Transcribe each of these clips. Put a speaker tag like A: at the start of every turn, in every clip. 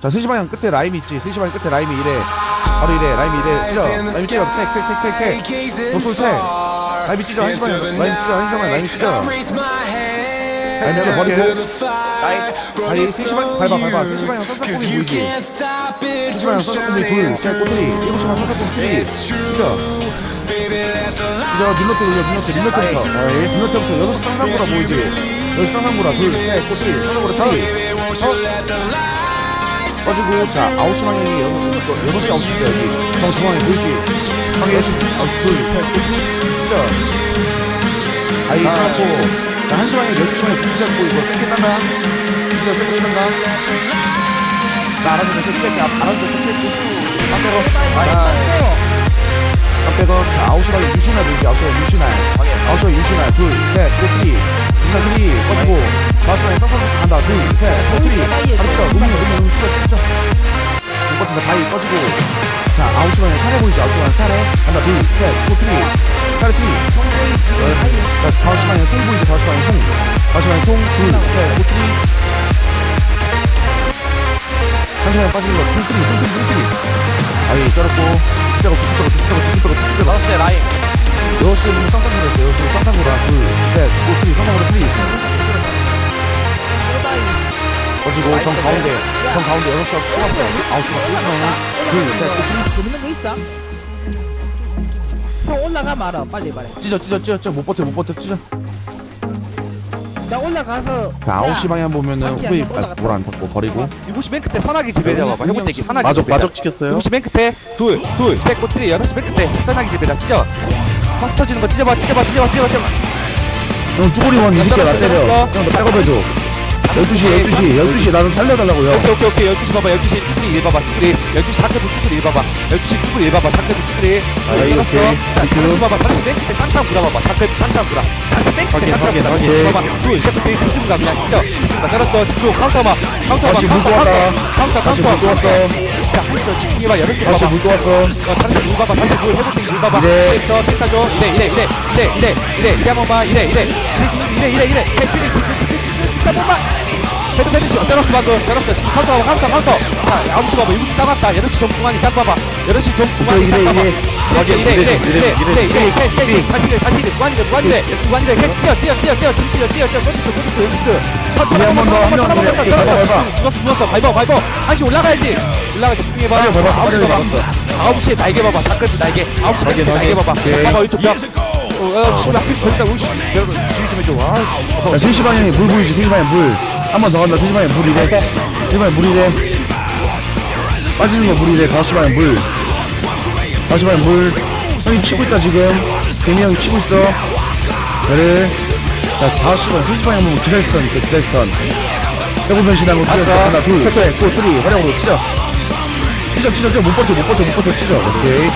A: 자 3시 방향 끝에 라임이 있지. 3시 방향 끝에 라임이 이래. 바로 이래. 라임이 이래. 찢어 라임이 찢어. 택 택 택 택 택 노솔 택 라임이 찢어. 1시 방향 라임 찢어. 1시 방향 라임이 찢어. 라임 찢어. 버리고 아니 3시 방향 밟아 밟아. 3시 방향 선착공이 보이지? 3시 방향 선착공이 둘셋 꼬투리. 7시 방향 선착공 트리 찢어 찢어 밀로트 올려 밀로트 밀로트부터. 어이 밀로트부터 6시 쌍상구라 보이지? 6시 쌍상구라 둘 셋 꼬투리. 쌍상구라 트리 어? 빠지고 자 아웃시 방향이 여섯 시 여섯 시 아웃시 여기 정 중앙에 보이지? 방에 여섯 시 둘셋 진짜 아이 잡고. 자 한시 방향 열두 시 방향 두시 잡고 이거 진짜 세게 딴다. 나 알아서 뺄게 알아서 뺄게 깜빼고 깜빼고 자 아웃시 방향 유시나 보이지? 아웃시 방향 유시나 아웃시 방향 유시나 둘셋 꼬투리. 누나 둘이 꺼지고 방향 쌍쌍 간다. 둘셋 꼬투리. 알았어 눈물 눈물 눈물 찢어 찢어 못 버틴다 바위 꺼지고. 자 아웃시 방향 사례 보이지 아웃시 방향 사례. 간다. 둘셋 꼬투리. 사례 트리. 자 다우시 방향 송 보이지 다우시 방향 송. 다우시 방향 송둘셋 꼬투리. 한 시간 빠지는 거. 뚱뚱이 뚱뚱이 뚱뚱이 아이 찢어고. 찢어고 찢어고 찢어고
B: 다섯 시 라인.
A: 여섯 시에 보면 쌍쌍구라 했어 여섯 시에 쌍쌍구라 둘셋 꼬투리. 쌍쌍구라 트리 꺼지고 정 가운데 정 가운데 여섯 시가 뽑았어 아홉 시가 뽑았어 둘셋 꼬투리
C: 재밌는 거 있어? 형 올라가 말아 빨리 말해
A: 찢어 찢어 찢어 찢어. 못 버텨 못 버텨. 찢어.
C: 나 올라가서
A: 자 아홉 시 방향 보면은
C: 바퀴
A: 후이
C: 한번 올라갔다.
A: 돌안 받고 버리고.
B: 일곱 맨 끝에 선하게 지배자 봐봐 대기 선하게
A: 마적
B: 지배자
A: 마적 찍혔어요.
B: 일곱 맨 끝에 둘둘셋 꼬트리 여섯 시 맨 끝에 선하게 지배자 찢어. 확 터지는 거 찢어봐 찢어봐 찢어봐 찢어봐 찢어봐.
A: 형 쭈구리원 이 새끼야 나 때려. 형너 백업해줘 12시 12시 12시 나좀 살려달라고 형
B: 오케이 오케이 오케이 12시 봐봐 12시 쭈구리 일 봐봐 쭈구리 12시 다크부 쭈구리 일 봐봐 12시 쭈구리 일 봐봐 쭈구리
A: 아이,
B: 자
A: 오케이.
B: 12시 봐봐 12시 맨 끝에 쌍탕 불어 봐봐 다크부 쌍탕 불어 다시 맨 끝에 쌍탕
A: 확인.
B: 봐봐 둘셋 끝에 뒤집은 가 그냥 찢어 자 잘했어 집중 카운터 봐 카운터 봐
A: 다시 물
B: 카운터
A: 또
B: 카운터
A: 왔다.
B: 카운터
A: 다시
B: 카운터
A: 물또 왔어.
B: 자 했어 집중해봐 11개
A: 다시
B: 봐봐
A: 물또 왔어
B: 어, 다시 물 봐봐, 다시 물 해볼게, 물 봐봐.
A: 이래.
B: 됐어, 됐다 줘. 이래, 이래, 이래, 이래, 이래, 이래, 이래, 한 번만, 이래, 이래, 이래, 이래, 이래, 패스리, 진짜 번만. 패드, 패드, 씨, 어쩌었어, 방금, 잘했어. 지금 카운터, 봐봐, 카운터, 카운터. 자, 9시 봐봐, 7시 따갔다. 8시 정 중앙에 딱 봐봐. 8시 정 중앙에
A: 이래,
B: 딱 봐봐.
A: 이래.
B: 이래, 이래, 이래, 이래, 이래, 이래, 다시 이래, 다시 이래, 무한이래, 무한이래, 무한이래, 뛰어, 뛰어, 뛰어, 뛰어, 지금 뛰어, 뛰어, 뛰어, 꺼졌어, 꺼졌어, 여기 있어.
A: 이래, 한번 더, 한번 더,
B: 더,
A: 이렇게 밟아, 밟아.
B: 죽었어, 죽었어, 밟아, 밟아. 다시 올라가야지. 올라가, 집중해봐.
A: 빨리 밟았어,
B: 아홉 시
A: 빨리
B: 봐봐.
A: 밟았어.
B: 아홉 시에 날개 봐봐. 다크스 날개. 아홉 시에
A: 확인,
B: 날개. 봐봐. 봐봐 이쪽 벽. 어, 어, 씨, 나 필수 됐다. 우리 씨, 여러분 주의 좀 해줘. 아, 씨.
A: 자 3시 방향에 물 보이지? 3시 방향 물한 번 더 간다. 3시 방향 물 이래 3시 방향 물 이래 빠지는 거 물 이래 5시 방향 물. 5시 방향 물. 형이 치고 있다 지금. 개미 형이 치고 있어. 그래. 자 5시 방향 3시 방향 보면 있어 기다리스턴 해보 변신하고 찢어 하나 둘. 셋, 넷, 꼬투리. 활용으로 찢어 찢어 찢어 찢어 못 버텨 못 버텨 못 버텨. 찢어 오케이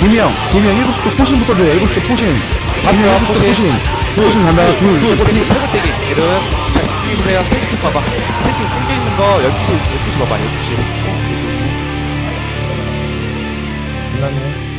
A: 두명 두명 7시 쪽 포신부터 줘 7시 쪽 포신 두명 7시 쪽 포신 포신 간다 둘
B: 둘,
A: 꼬투리
B: 세번 대기. 이런. 자, 집중해서 해야 세팅 봐봐. 세팅 생겨 있는 거 12시, 12시 봐봐. 12시.
A: 끝났네